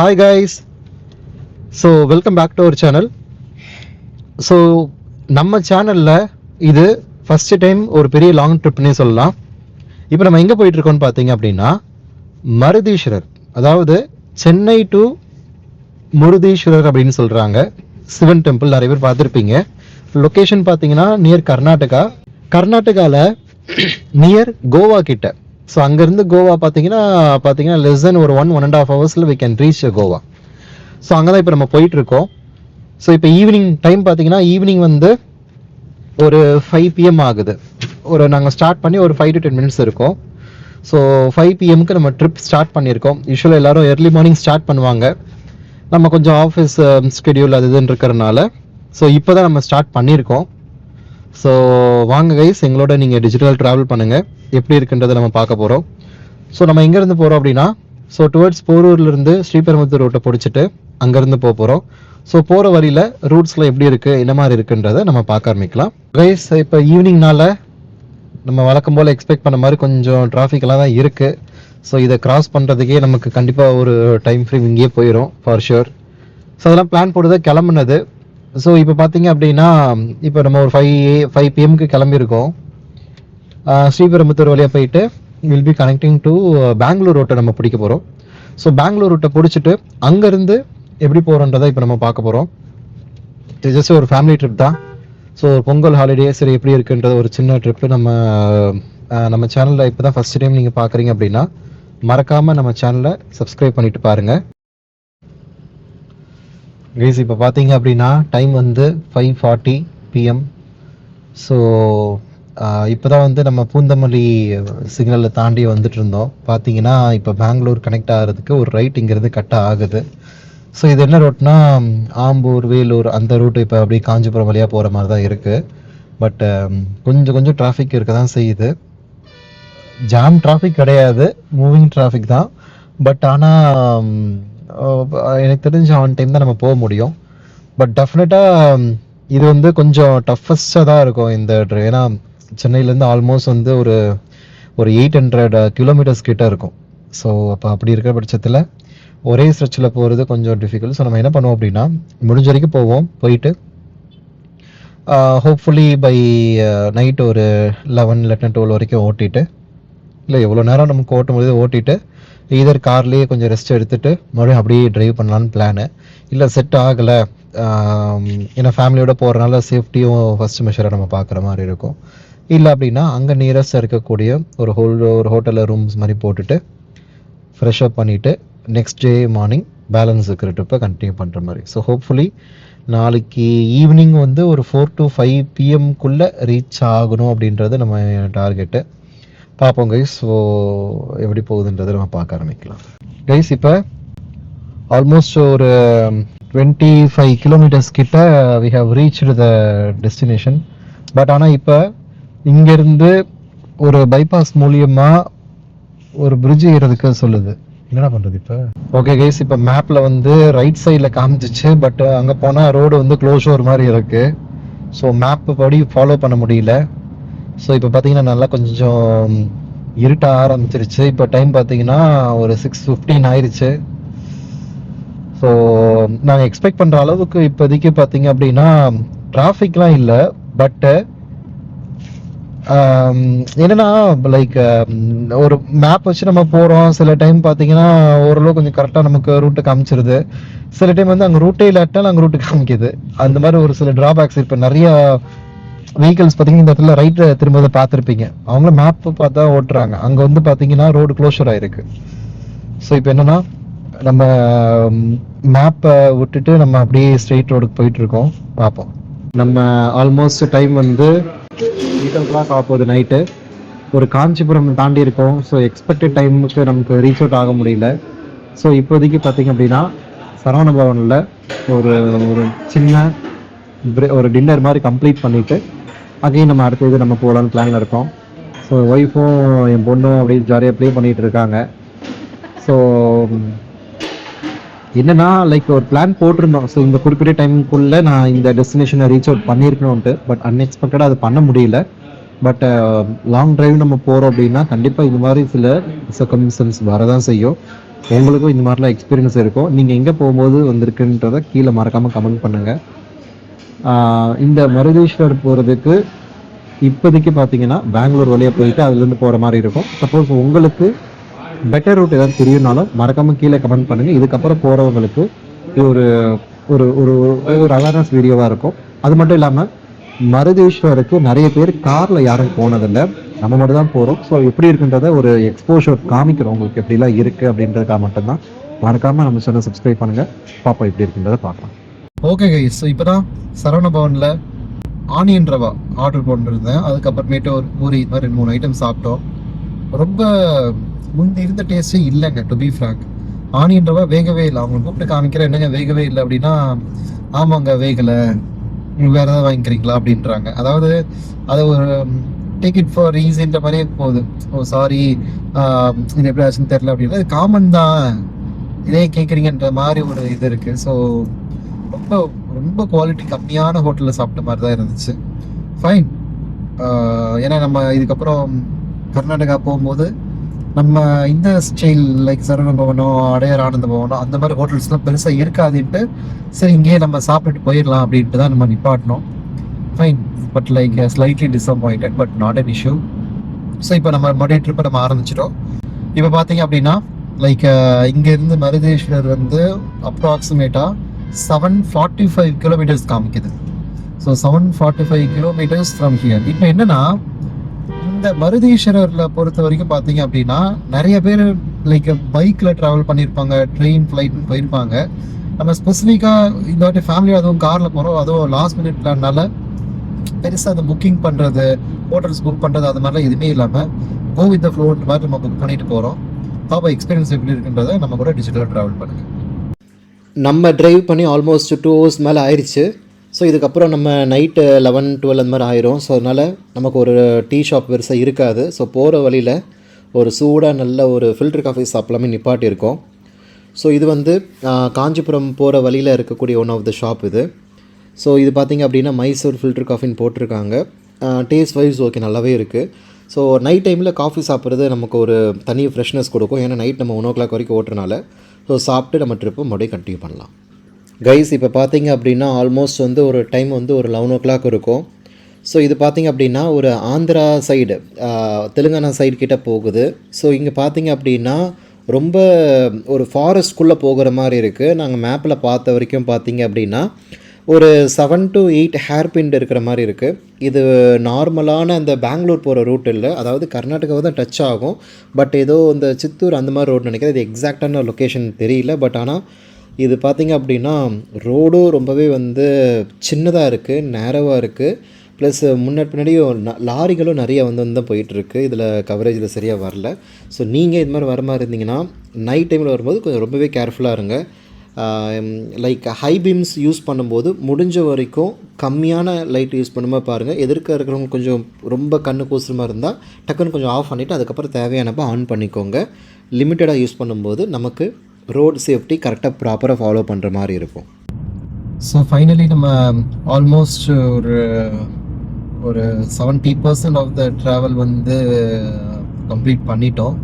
Hi guys so welcome back to our channel so நம்ம சேனலில் இது ஃபஸ்ட்டு டைம் ஒரு பெரிய லாங் ட்ரிப்னே சொல்லலாம். இப்போ நம்ம எங்கே போயிட்டுருக்கோம்னு பார்த்தீங்க அப்படின்னா மருதீஸ்வரர் அதாவது சென்னை டு முருதீஸ்வரர் அப்படின்னு சொல்கிறாங்க சிவன் டெம்பிள் நிறைய பேர் பார்த்துருப்பீங்க. லொக்கேஷன் பார்த்தீங்கன்னா நியர் கர்நாடகா. கர்நாடகாவில் நியர் கோவா கிட்ட. ஸோ அங்கேருந்து கோவா பார்த்தீங்கன்னா பார்த்தீங்கன்னா லெஸ் தென் ஒரு ஒன் ஒன் அண்ட் ஆஃப் ஹவர்ஸில் we can reach Goa. So அங்கே தான் இப்போ நம்ம போயிட்டுருக்கோம். ஸோ இப்போ ஈவினிங் டைம் பார்த்தீங்கன்னா ஈவினிங் வந்து ஒரு ஃபைவ் பிஎம் ஆகுது. ஒரு நாங்கள் ஸ்டார்ட் பண்ணி ஒரு ஃபைவ் டு டென் மினிட்ஸ் இருக்கும். ஸோ ஃபைவ் பிஎம்க்கு நம்ம ட்ரிப் ஸ்டார்ட் பண்ணியிருக்கோம். யூஸ்வலாக எல்லோரும் ஏர்லி மார்னிங் ஸ்டார்ட் பண்ணுவாங்க. நம்ம கொஞ்சம் ஆஃபீஸ் ஸ்கெடியூல் um, அது இதுன்னு இருக்கிறனால. ஸோ இப்போ தான் நம்ம ஸ்டார்ட் பண்ணியிருக்கோம். ஸோ வாங்க கைஸ் எங்களோட நீங்கள் டிஜிட்டல் ட்ராவல் பண்ணுங்கள் எப்படி இருக்குன்றதை நம்ம பார்க்க போகிறோம் ஸோ நம்ம எங்கேருந்து போகிறோம் அப்படின்னா ஸோ டுவர்ட்ஸ் போரூர்லேருந்து ஸ்ரீபெரும்புத்தூர் ரோட்டை பிடிச்சிட்டு அங்கேருந்து போக போகிறோம் ஸோ போகிற வழியில் ரூட்ஸ்லாம் எப்படி இருக்குது என்ன மாதிரி இருக்குன்றதை நம்ம பார்க்க ஆரம்பிக்கலாம். கைஸ் இப்போ ஈவினிங்னால நம்ம வழக்கம் போல் எக்ஸ்பெக்ட் பண்ண மாதிரி கொஞ்சம் டிராஃபிக்லாம் தான் இருக்குது ஸோ இதை கிராஸ் பண்ணுறதுக்கே நமக்கு கண்டிப்பாக ஒரு டைம் ஃப்ரீம் இங்கேயே போயிடும் ஃபார் ஷுர் ஸோ அதெல்லாம் பிளான் போட்டு தான் கிளம்புனது. ஸோ இப்போ பார்த்தீங்க அப்படின்னா இப்போ நம்ம ஒரு ஃபைவ் ஏ ஃபைவ் பிஎம்க்கு கிளம்பியிருக்கோம். ஸ்ரீபெரும்புத்தூர் வழியாக போயிட்டு will be connecting to Bangalore ரோட்டை நம்ம பிடிக்க போகிறோம் ஸோ பெங்களூர் ரோட்டை பிடிச்சிட்டு அங்கேருந்து எப்படி போகிறோன்றதை இப்போ நம்ம பார்க்க போகிறோம் இது ஜஸ்ட் ஒரு ஃபேமிலி ட்ரிப் தான். ஸோ பொங்கல் ஹாலிடே சரி எப்படி இருக்குன்றது ஒரு சின்ன ட்ரிப்பு நம்ம நம்ம சேனலில் இப்போ தான் ஃபஸ்ட் டைம் நீங்கள் பார்க்குறீங்க அப்படின்னா மறக்காமல் நம்ம சேனலை சப்ஸ்கிரைப் பண்ணிட்டு பாருங்கள் கைஸ் இப்போ பார்த்தீங்க அப்படின்னா டைம் வந்து ஃபைவ் ஃபார்ட்டி பிஎம் ஸோ இப்போ தான் வந்து நம்ம பூந்தமல்லி சிக்னலில் தாண்டி வந்துட்டு இருந்தோம் பார்த்தீங்கன்னா இப்போ பெங்களூர் கனெக்ட் ஆகிறதுக்கு ஒரு ரைட் இங்கேருந்து கட் ஆகுது. ஸோ இது என்ன ரூட்னா ஆம்பூர் வேலூர் அந்த ரூட் இப்போ அப்படியே காஞ்சிபுரம் வழியாக போகிற மாதிரி தான் இருக்குது பட் கொஞ்சம் கொஞ்சம் டிராஃபிக் இருக்க தான் செய்யுது. ஜாம் டிராஃபிக் கிடையாது. மூவிங் டிராஃபிக் தான். பட் ஆனால் எனக்கு தெரிஞ்ச ஆன் டைம் தான் நம்ம போக முடியும். பட் டெஃபினட்டாக இது வந்து கொஞ்சம் டஃபஸ்டாக தான் இருக்கும் இந்த ட்ரைவ் ஏன்னா சென்னையிலேருந்து ஆல்மோஸ்ட் வந்து ஒரு ஒரு எயிட் ஹண்ட்ரட் கிலோமீட்டர்ஸ் கிட்ட இருக்கும். ஸோ அப்போ அப்படி இருக்கிற பட்சத்தில் ஒரே ஸ்ட்ரெச்சில் போகிறது கொஞ்சம் டிஃபிகல்ட் ஸோ நம்ம என்ன பண்ணுவோம் அப்படின்னா முடிஞ்ச வரைக்கும் போவோம் போயிட்டு ஹோப்ஃபுல்லி பை நைட் ஒரு லெவன் லெட்டன் டுவெல் வரைக்கும் ஓட்டிட்டு இல்லை எவ்வளோ நேரம் நமக்கு ஓட்ட முடியுது ஓட்டிட்டு இதர் கார்லேயே கொஞ்சம் ரெஸ்ட் எடுத்துட்டு மறுபடியும் அப்படியே ட்ரைவ் பண்ணலான்னு பிளானு இல்லை செட் ஆகலை ஏன்னா ஃபேமிலியோட போகிறனால சேஃப்டியும் ஃபஸ்ட் மெஷராக நம்ம பார்க்குற மாதிரி இருக்கும். இல்லை அப்படின்னா அங்கே நியரஸ்டாக இருக்கக்கூடிய ஒரு ஹோல் ஒரு ஹோட்டலில் ரூம்ஸ் மாதிரி போட்டுட்டு ஃப்ரெஷ் அப் பண்ணிவிட்டு நெக்ஸ்ட் டே மார்னிங் பேலன்ஸ் இருக்கிற ட்ரிப்பை கண்டினியூ பண்ணுற மாதிரி. ஸோ ஹோப்ஃபுல்லி நாளைக்கு ஈவினிங் வந்து ஒரு ஃபோர் டு ஃபைவ் பிஎம்குள்ளே ரீச் ஆகணும் அப்படின்றது நம்ம டார்கெட்டு பார்ப்போம் கைஸ் ஸோ எப்படி போகுதுன்றதை நம்ம பார்க்க ஆரம்பிக்கலாம். கைஸ் இப்போ ஆல்மோஸ்ட் ஒரு டுவெண்ட்டி ஃபைவ் கிலோமீட்டர்ஸ் கிட்ட we have reach the destination but ஆனால் இப்போ இங்கேருந்து ஒரு பைபாஸ் மூலியமாக ஒரு பிரிட்ஜ் ஏறதுக்கு சொல்லுது. என்னடா பண்ணுறது இப்போ? ஓகே கைஸ் இப்போ மேப்பில் வந்து ரைட் சைடில் காமிச்சிச்சு பட் அங்கே போனால் ரோடு வந்து க்ளோஷர் மாதிரி இருக்குது ஸோ மேப் படி ஃபாலோ பண்ண முடியல. ஸோ இப்போ பார்த்தீங்கன்னா நல்லா கொஞ்சம் இருட்ட ஆரம்பிச்சிருச்சு. இப்போ டைம் பார்த்தீங்கன்னா ஒரு சிக்ஸ் ஃபிஃப்டீன் ஆயிடுச்சு ஸோ நாங்கள் எக்ஸ்பெக்ட் பண்ணுற அளவுக்கு இப்போதைக்கு பார்த்தீங்க அப்படின்னா டிராஃபிக்லாம் இல்லை. பட்டு என்னன்னா லைக் ஒரு மேப் வச்சு நம்ம போகிறோம் சில டைம் பார்த்தீங்கன்னா ஓரளவு கொஞ்சம் கரெக்டாக நமக்கு ரூட்டு காமிச்சிருது. சில டைம் வந்து அங்கே ரூட்டே இல்லாட்டாலும் அங்கே ரூட்டு காமிக்குது. அந்த மாதிரி ஒரு சில டிராபேக்ஸ் இப்போ நிறையா வெஹிக்கிள்ஸ் பார்த்தீங்கன்னா இந்த இடத்துல ரைட்டு திரும்ப பார்த்துருப்பீங்க. அவங்களும் மேப் பார்த்தா ஓட்டுறாங்க. அங்கே வந்து பார்த்தீங்கன்னா ரோடு க்ளோஷர் ஆயிருக்கு. ஸோ இப்போ என்னன்னா நம்ம மேப்பை விட்டுட்டு நம்ம அப்படியே ஸ்ட்ரெயிட் ரோடுக்கு போயிட்டு இருக்கோம். பார்ப்போம். நம்ம ஆல்மோஸ்ட் டைம் வந்து எயிட் ஓ கிளாக் ஆகுது நைட்டு ஒரு காஞ்சிபுரம் தாண்டி இருக்கோம். ஸோ எக்ஸ்பெக்டட் டைமுக்கு நமக்கு ரீச் அவுட் ஆக முடியல. ஸோ இப்போதைக்கு பார்த்தீங்க அப்படின்னா சரவண பவனில் ஒரு ஒரு சின்ன ஒரு டின்னர் மாதிரி கம்ப்ளீட் பண்ணிவிட்டு அகைன் நம்ம அடுத்த இது நம்ம போகலான்னு பிளானில் இருக்கோம். ஸோ ஒய்ஃபும் என் பொண்ணும் அப்படியே ஜாலியாக ப்ளே பண்ணிகிட்டு இருக்காங்க. ஸோ என்னன்னா லைக் ஒரு பிளான் போட்டிருந்தோம். ஸோ இந்த குறிப்பிட்ட டைமுக்குள்ளே நான் இந்த டெஸ்டினேஷனை ரீச் அவுட் பண்ணியிருக்கணும்ட்டு பட் அன்எக்ஸ்பெக்டடாக அது பண்ண முடியல. பட் லாங் டிரைவ் நம்ம போகிறோம் அப்படின்னா கண்டிப்பாக இது மாதிரி சில சர்க்கம்சன்ஸ் வரதான் செய்யும். உங்களுக்கும் இந்த மாதிரிலாம் எக்ஸ்பீரியன்ஸ் இருக்கும். நீங்கள் எங்கே போகும்போது வந்திருக்குன்றதை கீழே மறக்காமல் கமெண்ட் பண்ணுங்கள் இந்த மருதேஸ்வர் போகிறதுக்கு இப்போதைக்கு பார்த்தீங்கன்னா பெங்களூர் வழியாக போயிட்டு அதுலேருந்து போகிற மாதிரி இருக்கும். சப்போஸ் உங்களுக்கு பெட்டர் ரூட் ஏதாவது தெரியும்னாலும் மறக்காமல் கீழே கமெண்ட் பண்ணுங்கள் இதுக்கப்புறம் போகிறவங்களுக்கு ஒரு ஒரு ஒரு ஒரு அவேர்னஸ் வீடியோவாக இருக்கும். அது மட்டும் இல்லாமல் மருதேஸ்வருக்கு நிறைய பேர் காரில் யாரும் போனதில்லை. நம்ம மட்டும் தான் போகிறோம் ஸோ எப்படி இருக்குன்றத ஒரு எக்ஸ்போஷர் காமிக்கிறோம். உங்களுக்கு எப்படிலாம் இருக்குது அப்படின்றதுக்காக மட்டும்தான். மறக்காமல் நம்ம சேனல் சப்ஸ்கிரைப் பண்ணுங்கள் பாப்பா எப்படி இருக்குன்றதை பார்க்கலாம். ஓகே கைஸ் ஸோ இப்போ தான் சரவண பவனில் ஆனியன் ரவா ஆர்டர் பண்ணிருந்தேன் அதுக்கப்புறமேட்டு ஒரு பூரி இது மாதிரி ரெண்டு மூணு ஐட்டம் சாப்பிட்டோம். ரொம்ப முந்தி இருந்த டேஸ்ட்டே இல்லைங்க to be frank onion rava வேகவே இல்லை. அவங்க கூப்பிட்டு காமிக்கிறேன் என்னங்க வேகவே இல்லை அப்படின்னா ஆமாங்க வேகலை. நீங்கள் வேறு ஏதாவது வாங்கிக்கிறீங்களா அப்படின்றாங்க. அதாவது அது ஒரு டேக் இட் ஃபார் ஈஸின்ற மாதிரியே போகுது. ஓ சாரி இது எப்படி ஆச்சுன்னு தெரில அப்படின்னா காமன் தான். இதே கேட்குறீங்கன்ற மாதிரி ஒரு இது இருக்குது ஸோ ரொம்ப ரொம்ப குவாலிட்டி கம்மியான ஹோட்டலில் சாப்பிட்ட மாதிரி தான் இருந்துச்சு. ஃபைன் ஏன்னா நம்ம இதுக்கப்புறம் கர்நாடகா போகும்போது நம்ம இந்த ஸ்டைல் லைக் சரவண பவனோ அடையார் ஆனந்த பவனோ அந்த மாதிரி ஹோட்டல்ஸ்லாம் பெருசாக இருக்காதுன்ட்டு சரி இங்கேயே நம்ம சாப்பிட்டுட்டு போயிடலாம் அப்படின்ட்டு தான் நம்ம நிப்பாட்டினோம். Fine but like slightly disappointed but not an issue so இப்போ நம்ம மறுபடியும் ட்ரிப்பை நம்ம ஆரம்பிச்சிட்டோம். இப்போ பார்த்தீங்க அப்படின்னா லைக் uh, இங்கேருந்து மருதேஸ்வர் வந்து அப்ராக்சிமேட்டாக செவன் ஃபார்ட்டி ஃபைவ் கிலோமீட்டர்ஸ் காமிக்குது. So seven forty five kilometres from here இப்போ என்னன்னா இந்த மருதீஸ்வரரில் பொறுத்த வரைக்கும் பார்த்தீங்க அப்படின்னா நிறைய பேர் லைக் பைக்கில் ட்ராவல் பண்ணியிருப்பாங்க ட்ரெயின் ஃப்ளைட்னு போயிருப்பாங்க. நம்ம ஸ்பெசிஃபிக்காக இந்த வாட்டி ஃபேமிலி அதுவும் காரில் போகிறோம் அதுவும் லாஸ்ட் மினிட் பிளான்னால பெருசாக அதை புக்கிங் பண்ணுறது ஹோட்டல்ஸ் புக் பண்ணுறது அது மாதிரிலாம் எதுவுமே இல்லாமல் கோ வித் த ஃப்ளோன்ற மாதிரி நம்ம புக் பண்ணிட்டு போகிறோம் பாப்பா எக்ஸ்பீரியன்ஸ் எப்படி இருக்குன்றதை நம்ம கூட டிஜிட்டலாக ட்ராவல் பண்ணுங்கள் நம்ம டிரைவ் பண்ணி ஆல்மோஸ்ட் டூ ஹவர்ஸ் மேலே ஆயிடுச்சு ஸோ இதுக்கப்புறம் நம்ம நைட்டு லெவன் டுவெல் அந்த மாதிரி ஆயிரும். ஸோ அதனால் நமக்கு ஒரு டீ ஷாப் பெருசாக இருக்காது. ஸோ போகிற வழியில் ஒரு சூடாக நல்ல ஒரு ஃபில்டர் காஃபி சாப்பிடலாமே நிப்பாட்டியிருக்கோம். ஸோ இது வந்து காஞ்சிபுரம் போகிற வழியில் இருக்கக்கூடிய ஒன் ஆஃப் த ஷாப் இது. ஸோ இது பார்த்தீங்க அப்படின்னா மைசூர் ஃபில்டர் காஃபின்னு போட்டிருக்காங்க. டேஸ்ட் வைஸ் ஓகே நல்லாவே இருக்குது ஸோ நைட் டைமில் காஃபி சாப்பிட்றது நமக்கு ஒரு தனி ஃப்ரெஷ்னஸ் கொடுக்கும். ஏன்னா நைட் நம்ம ஒன் ஓ கிளாக் வரைக்கும் ஓட்டுறனால ஸோ சாப்பிட்டு நம்ம ட்ரிப்பை மறுபடியும் கண்டினியூ பண்ணலாம். கைஸ் இப்போ பார்த்தீங்க அப்படின்னா ஆல்மோஸ்ட் வந்து ஒரு டைம் வந்து ஒரு லெவன் ஓ கிளாக் இருக்கும். ஸோ இது பார்த்திங்க அப்படின்னா ஒரு ஆந்திரா சைடு தெலுங்கானா சைடு கிட்டே போகுது. ஸோ இங்கே பார்த்திங்க அப்படின்னா ரொம்ப ஒரு ஃபாரஸ்ட்குள்ளே போகிற மாதிரி இருக்குது நாங்கள் மேப்பில் பார்த்த வரைக்கும் பார்த்தீங்க அப்படின்னா ஒரு seven to eight hairpin இருக்கிற மாதிரி இருக்குது இது நார்மலான அந்த பெங்களூர் போகிற ரூட் இல்லை. அதாவது கர்நாடகாவை தான் டச் ஆகும். பட் ஏதோ இந்த சித்தூர் அந்த மாதிரி ரோடு நினைக்கிறேன். இது எக்ஸாக்டான லொக்கேஷன் தெரியல. பட் ஆனால் இது பார்த்திங்க அப்படின்னா ரோடும் ரொம்பவே வந்து சின்னதாக இருக்குது நேரவாக இருக்குது ப்ளஸ் முன்னாடி பின்னாடியும் லாரிகளும் நிறைய வந்து வந்து தான் போயிட்டுருக்கு இதில் கவரேஜ் சரியாக வரல. ஸோ நீங்கள் இது மாதிரி வர மாதிரி இருந்தீங்கன்னா நைட் டைமில் வரும்போது கொஞ்சம் ரொம்பவே கேர்ஃபுல்லாக இருங்க. லைக் ஹை பீம்ஸ் யூஸ் பண்ணும்போது முடிஞ்ச வரைக்கும் கம்மியான லைட் யூஸ் பண்ணும்போது பாருங்கள் எதிர்க்க இருக்கிறவங்க கொஞ்சம் ரொம்ப கண்ணு கூசுமா இருந்தால் டக்குன்னு கொஞ்சம் ஆஃப் பண்ணிவிட்டு அதுக்கப்புறம் தேவையானப்போ ஆன் பண்ணிக்கோங்க. லிமிட்டடாக யூஸ் பண்ணும்போது நமக்கு ரோட் சேஃப்டி கரெக்டாக ப்ராப்பராக ஃபாலோ பண்ணுற மாதிரி இருக்கும். ஸோ ஃபைனலி நம்ம ஆல்மோஸ்ட் ஒரு ஒரு seventy percent of the travel வந்து கம்ப்ளீட் பண்ணிட்டோம்.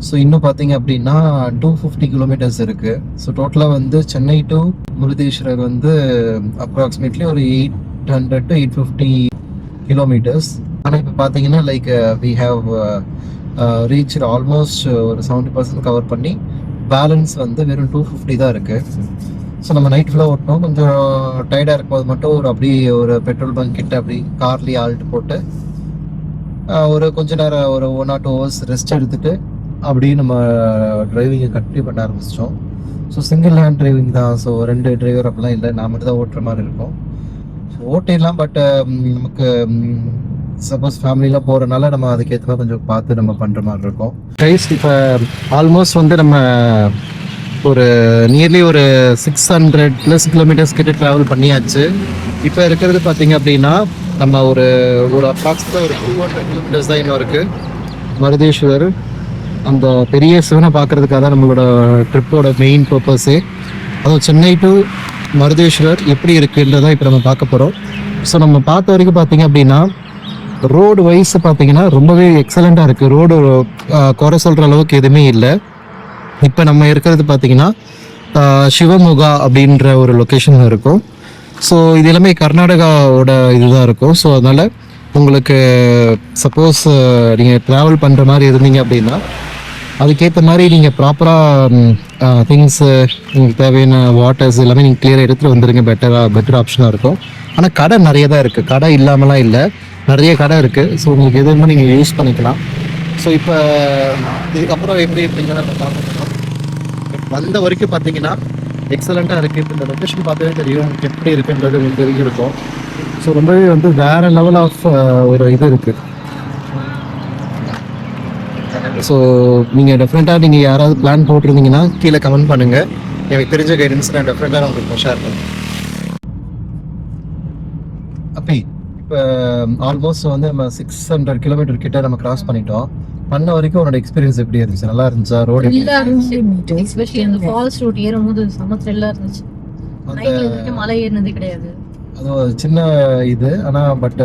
ஸோ இன்னும் பார்த்தீங்க அப்படின்னா டூ ஃபிஃப்டி கிலோமீட்டர்ஸ் இருக்குது ஸோ டோட்டலாக வந்து சென்னை டு முருதேஸ்வரர் வந்து அப்ராக்சிமேட்லி ஒரு eight hundred to eight fifty kilometres ஆனால் இப்போ பார்த்தீங்கன்னா like we have reach almost ஒரு செவன்ட்டி பர்சன்ட் கவர் பண்ணி பேலன்ஸ் வந்து வெறும் டூ ஃபிஃப்டி தான் இருக்குது ஸோ நம்ம நைட் ஃபுல்லாக ஓட்டணும். கொஞ்சம் டயர்டாக இருக்கும்போது மட்டும் ஒரு அப்படியே ஒரு பெட்ரோல் பங்க் கிட்ட அப்படி கார்லேயே ஆல்ட் போட்டு uh, ஒரு கொஞ்ச நேரம் ஒரு one or two hours rest எடுத்துகிட்டு அப்படியே நம்ம டிரைவிங்கை கண்டினியூ பண்ண ஆரம்பிச்சிட்டோம். ஸோ சிங்கிள் ஹேண்ட் டிரைவிங் தான். ஸோ ரெண்டு டிரைவர் அப்படிலாம் இல்லை. நான் மட்டும் தான் ஓட்டுற மாதிரி இருக்கும். ஸோ ஓட்டிடலாம் பட் நமக்கு சப்போஸ் ஃபேமிலியெலாம் போகிறனால நம்ம அதுக்கேற்ற மாதிரி கொஞ்சம் பார்த்து நம்ம பண்ணுற மாதிரி இருக்கும். ப்ரைஸ் இப்போ ஆல்மோஸ்ட் வந்து நம்ம ஒரு நியர்லி ஒரு சிக்ஸ் ஹண்ட்ரட் ப்ளஸ் கிலோமீட்டர்ஸ் கிட்ட ட்ராவல் பண்ணியாச்சு. இப்போ இருக்கிறது பார்த்தீங்க அப்படின்னா நம்ம ஒரு ஒரு அப்ராக்சிமேட்டாக ஒரு டூ ஹண்ட்ரட் கிலோமீட்டர்ஸ் தான் இன்னும் இருக்குது மருதேஸ்வர் அந்த பெரிய சிவனை பார்க்கறதுக்காக தான் நம்மளோட ட்ரிப்போட மெயின் பர்பஸே அதுவும் சென்னை டு மருதேஸ்வர் எப்படி இருக்குன்றதான் இப்போ நம்ம பார்க்க போகிறோம் ஸோ நம்ம பார்த்த வரைக்கும் பார்த்தீங்க அப்படின்னா ரோடு வைஸ் பார்த்தீங்கன்னா ரொம்பவே எக்ஸலண்ட்டாக இருக்குது ரோடு குறை சொல்கிற அளவுக்கு எதுவுமே இல்லை. இப்போ நம்ம இருக்கிறது பார்த்தீங்கன்னா சிவமுகா சிவமொகா அப்படின்ற ஒரு லொக்கேஷன் இருக்கும். ஸோ இது எல்லாமே கர்நாடகாவோட இதுதான் இருக்கும். ஸோ அதனால் உங்களுக்கு சப்போஸ் நீங்கள் ட்ராவல் பண்ணுற மாதிரி இருந்தீங்க அப்படின்னா அதுக்கேற்ற மாதிரி நீங்கள் ப்ராப்பராக திங்ஸு உங்களுக்கு தேவையான வாட்டர்ஸ் எல்லாமே நீங்கள் கிளியராக எடுத்துகிட்டு வந்துடுங்க பெட்டராக பெட்டர் ஆப்ஷனாக இருக்கும். ஆனால் கடை நிறைய தான் இருக்குது கடை இல்லாமலாம் இல்லை. நிறைய கடை இருக்குது ஸோ உங்களுக்கு எதுவுமே நீங்கள் யூஸ் பண்ணிக்கலாம். ஸோ இப்போ இதுக்கப்புறம் எப்படி எப்படிங்கிறத வந்த வரைக்கும் பார்த்தீங்கன்னா எக்ஸலண்ட்டாக இருக்குது இப்போ இந்த லொக்கேஷன் பார்த்தாலே தெரியும். எப்படி இருக்குன்றது உங்களுக்கு தெரிஞ்சிருக்கும். ஸோ ரொம்பவே வந்து வேற லெவல் ஆஃப் ஒரு இது இருக்குது ஸோ நீங்கள் டெஃபினட்டாக நீங்கள் யாராவது பிளான் போட்டிருந்தீங்கன்னா கீழே கமெண்ட் பண்ணுங்கள் எனக்கு தெரிஞ்ச கைடன்ஸ் நான் டெஃபினட்டாக உங்களுக்கு ஷேர் பண்ணுறேன் அப்பி இப்போ ஆல்மோஸ்ட் வந்து நம்ம சிக்ஸ் ஹண்ட்ரட் கிலோமீட்டர் கிட்ட நம்ம கிராஸ் பண்ணிட்டோம். பண்ண வரைக்கும் உன்னோட எக்ஸ்பீரியன்ஸ் எப்படி இருந்துச்சு? நல்லா இருந்துச்சா? ரோடு த்ரில்லா இருந்துச்சு? எஸ்பெஷலி அந்த ஃபால்ஸ் ரூட் ஏறும்போது செம த்ரில்லா இருந்துச்சு. நைட்ல மலை ஏறினது கிடையாது. அது ஒரு சின்ன இது. ஆனால் பட்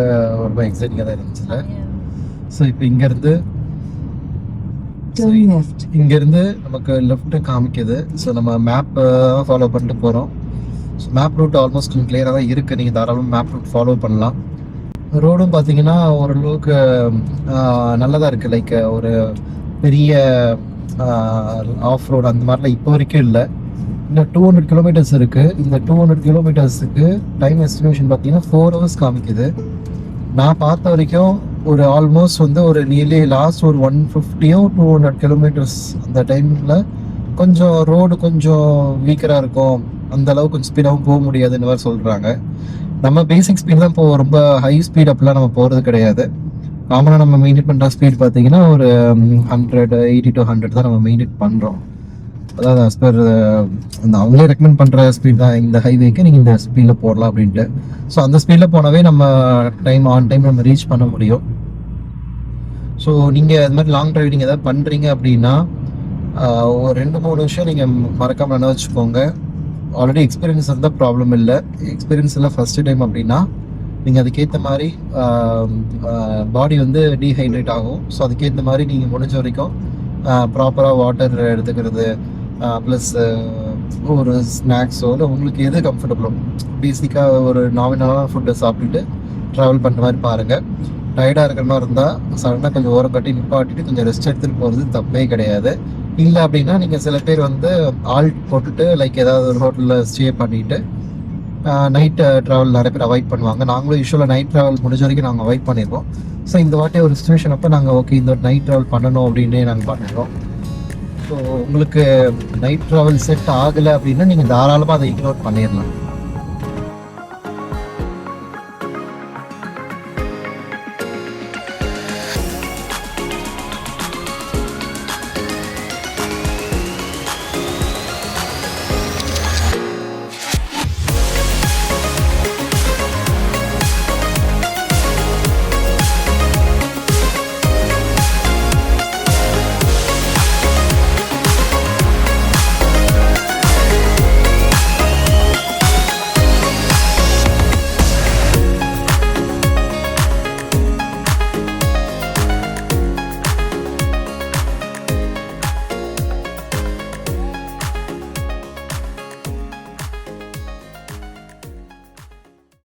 ரொம்ப எக்ஸைட்டிங்காக தான் இருந்துச்சுல்ல ஸோ இப்போ இங்கேருந்து இங்கேருந்து நமக்கு லெஃப்ட்டு காமிக்குது. ஸோ நம்ம மேப்பை ஃபாலோ uh, பண்ணிட்டு போகிறோம் ஸோ மேப் ரூட் ஆல்மோஸ்ட் கொஞ்சம் கிளியராக தான் இருக்குது நீங்கள் தாராளமாக மேப் ரூட் ஃபாலோ பண்ணலாம். ரோடும் பார்த்தீங்கன்னா ஓரளவுக்கு uh, நல்லதாக இருக்குது லைக் uh, ஒரு பெரிய ஆஃப் ரோடு அந்த மாதிரிலாம் இப்போ வரைக்கும் இல்லை. இன்னும் டூ ஹண்ட்ரட் கிலோமீட்டர்ஸ் இருக்குது இந்த டூ ஹண்ட்ரட் கிலோமீட்டர்ஸுக்கு டைம் எஸ்டிமேஷன் பார்த்தீங்கன்னா ஃபோர் ஹவர்ஸ் காமிக்குது. நான் பார்த்த வரைக்கும் ஒரு ஆல்மோஸ்ட் வந்து ஒரு நியர்லி லாஸ்ட் ஒரு ஒன் ஃபிஃப்டியும் டூ ஹண்ட்ரட் கிலோமீட்டர்ஸ் அந்த டைமில் கொஞ்சம் ரோடு கொஞ்சம் வீக்கராக இருக்கும். அந்த அளவுக்கு கொஞ்சம் ஸ்பீடாகவும் போக முடியாதுன்னு மாதிரி சொல்கிறாங்க நம்ம பேசிக் ஸ்பீட் தான் இப்போ ரொம்ப ஹை ஸ்பீட் அப்படிலாம் நம்ம போகிறது கிடையாது. காமனாக நம்ம மெயின்டைன் பண்ணுற ஸ்பீட் பார்த்தீங்கன்னா ஒரு ஹண்ட்ரட் எயிட்டி டு ஹண்ட்ரட் தான் நம்ம மெயின்டைன் பண்ணுறோம் அதாவது as இந்த அந்த அவங்களே ரெக்கமெண்ட் பண்ணுற ஸ்பீட் தான். இந்த ஹைவேக்கு நீங்கள் இந்த ஸ்பீடில் போடலாம் அப்படின்ட்டு. ஸோ அந்த ஸ்பீடில் போனாவே நம்ம டைம் ஆன் டைம் நம்ம ரீச் பண்ண முடியும். ஸோ நீங்கள் இது மாதிரி லாங் ட்ரைவிங் நீங்கள் எதாவது பண்ணுறீங்க அப்படின்னா ஒரு ரெண்டு மூணு விஷயம் நீங்கள் மறக்காமல் நினைவு வச்சுக்கோங்க. ஆல்ரெடி எக்ஸ்பீரியன்ஸ் இருந்தால் ப்ராப்ளம் இல்லை. எக்ஸ்பீரியன்ஸ் எல்லாம் ஃபஸ்ட்டு டைம் அப்படின்னா நீங்கள் அதுக்கேற்ற மாதிரி பாடி வந்து டீஹைட்ரேட் ஆகும். ஸோ அதுக்கேற்ற மாதிரி நீங்கள் முடிஞ்ச வரைக்கும் ப்ராப்பராக வாட்டர் எடுத்துக்கிறது ப்ளஸ் ஒரு ஸ்நாக்ஸோ இல்லை உங்களுக்கு எது கம்ஃபர்டபுளோ பேசிக்காக ஒரு நாமினலான ஃபுட்டை சாப்பிட்டுட்டு ட்ராவல் பண்ணுற மாதிரி பாருங்கள் டயர்டாக இருக்கிற மாதிரி இருந்தால் சடனாக கொஞ்சம் ஓரம் கட்டி நிப்பாட்டிட்டு கொஞ்சம் ரெஸ்ட் எடுத்துகிட்டு போகிறது தப்பே கிடையாது. இல்லை அப்படின்னா நீங்கள் சில பேர் வந்து ஆல் போட்டுட்டு லைக் ஏதாவது ஒரு ஹோட்டலில் ஸ்டே பண்ணிவிட்டு நைட் ட்ராவல் நிறைய பேர் அவாய்ட் பண்ணுவாங்க. நாங்களும் யூஸ்வலாக நைட் ட்ராவல் முடிஞ்ச வரைக்கும் நாங்கள் அவாய்ட் பண்ணியிருக்கோம் ஸோ இந்த வாட்டி ஒரு சுச்சுவேஷன் அப்போ நாங்கள் ஓகே இந்த நைட் ட்ராவல் பண்ணணும் அப்படின்னே நாங்கள் பண்ணிடுறோம் ஸோ உங்களுக்கு நைட் ட்ராவல் செட் ஆகலை அப்படின்னா நீங்கள் தாராளமாக அதை இக்னோர் பண்ணிடலாம்.